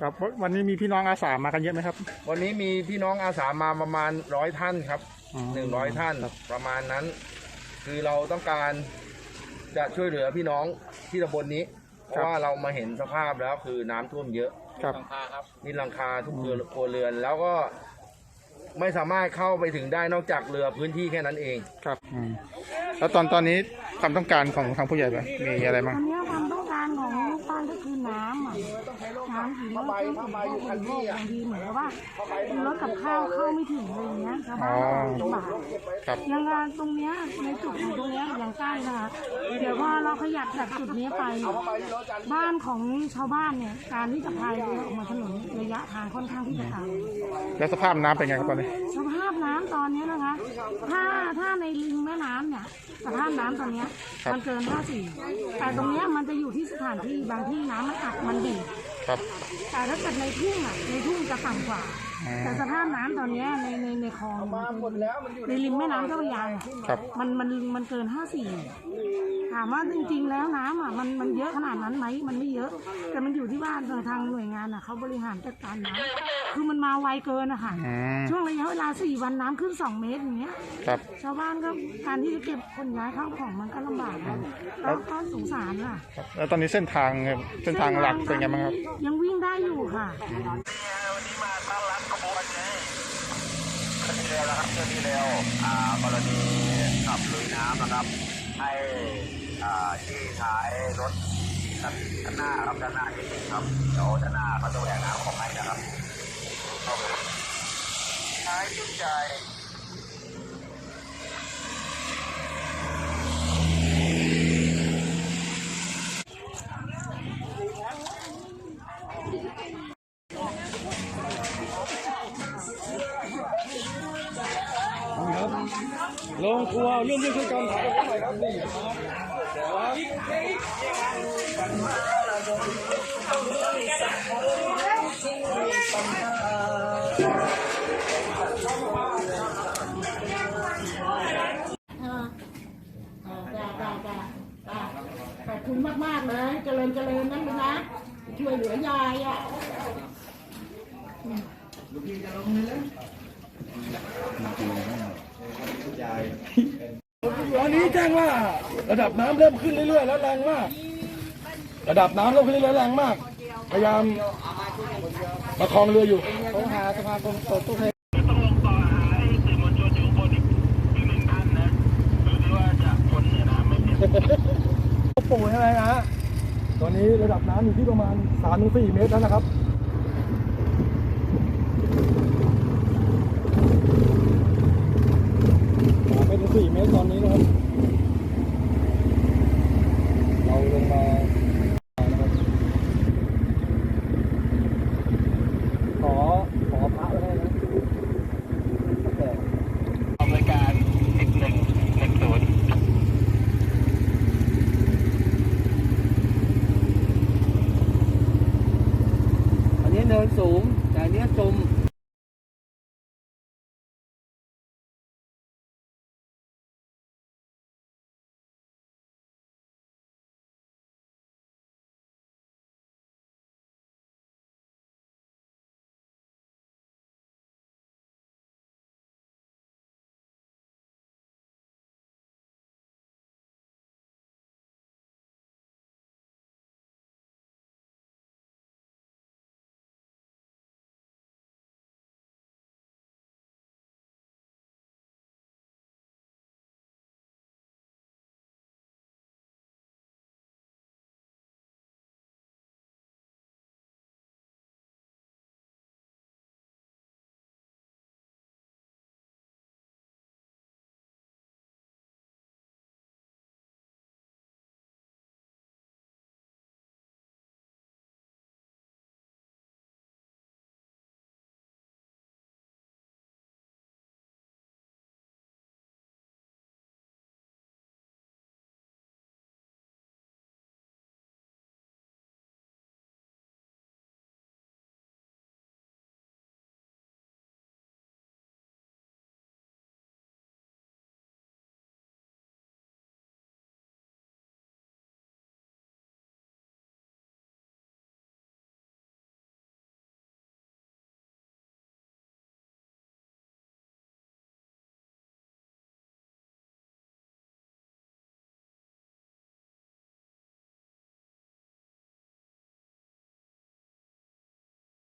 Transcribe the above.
ครับวันนี้มีพี่น้องอาสามากันเยอะไหมครับ วันนี้มีพี่น้องอาสามาประมาณร้อยท่านครับอ๋อหนึ่งร้อยท่านครับประมาณนั้น คือเราต้องการจะช่วยเหลือพี่น้องที่ตำบลนี้ เพราะว่าเรามาเห็นสภาพแล้วคือน้ำท่วมเยอะครับมีหลังคาทุกครัวครัวเรือนแล้วก็ไม่สามารถเข้าไปถึงได้นอกจากเรือพื้นที่แค่นั้นเองครับอืมแล้วตอนตอนนี้ความต้องการของทางผู้ใหญ่แบบมีอะไรบ้างอันเนี้ยความต้องการของลูกบ้านก็คือน้ำอะ น้ำถึงว่าเครื่องถึงพวกบริโภคบางทีเหมือนกับว่ารถกับข้าวเข้าไม่ถึงอะไรอย่างเงี้ยชาวบ้านก็ลำบากครับอยังงานตรงเนี้ยในจุดตรงเนี้ยยังใกล้นะคะเดี๋ยวพอเราขยับจากจุดนี้ไป บ้านของชาวบ้านเนี่ยการที่จะพายเรือออกมาถนนระยะทางค่อนข้างที่จะไกลแล้วสภาพน้ำเป็นไงครับตอนนี้ สภาพน้ำตอนนี้นะคะ ถ้าถ้าในริมแม่น้ำเนี่ยสภาพน้ำตอนเนี้ยครับ มันเกิน 54 แต่ตรงเนี้ยมันจะอยู่ที่สถานที่บางที่น้ำมันอัดมันดีด ครับ แต่ถ้าเกิดในทุ่งอะในทุ่งจะต่ำกว่า อืมแต่สภาพน้ำตอนเนี้ยในในในคลองในริมแม่น้ำเจ้าพระยาอะครับ มันมันมันเกิน54ถามว่าจริงๆแล้วน้ำอะมันมันเยอะขนาดนั้นไหมมันไม่เยอะ แต่มันอยู่ที่ว่าทางทางหน่วยงานอะเขาบริหารจัดการน้ำคือมันมาไวเกินอะค่ะ อืมช่วงระยะเวลา4วันน้ำขึ้น2เมตรอย่างเงี้ย ครับ ชาวบ้านก็การที่จะเก็บขนย้ายข้าวของมันก็ลำบากนะแล้วก็สงสารค่ะ ครับแล้วตอนนี้เส้นทางเส้นทางหลักเป็นไงบ้างครับ ยังวิ่งได้อยู่ค่ะเร็วนะครับเจ้าที่เร็วอ่ากรณีขับลุยน้ำนะครับ ให้อ่าที่ท้ายรถด้านหน้าครับด้านหน้าจริงๆครับเดี๋ยวด้านหน้าเขาจะแหวกน้ำของให้นะครับเข้าไปท้ายจุดใจ ออจ้าจ้าจ้าจ้าขอบคุณมาก ๆ เลย เจริญเจริญนั่นนะ ช่วยเหลือยายอะ ตอนนี้แจ้งว่าระดับน้ำเริ่มขึ้นเรื่อยๆ แล้วแรงมาก ระดับน้ำเริ่มขึ้นเรื่อยๆแรงมาก พยายามประคองเรืออยู่ต้องหาสภาคมตตู้ให้ปู่ใช่ไหมฮะตอนนี้ระดับน้ำอยู่ที่ประมาณ3-4เมตรแล้วนะครับ สี่เมตรตอนนี้นะครับ เราลงมานะครับขอขอพระไว้ให้นะแต่บริการอีกหนึ่งหนึ่งศูนย์อันนี้เนินสูง แต่อันนี้จม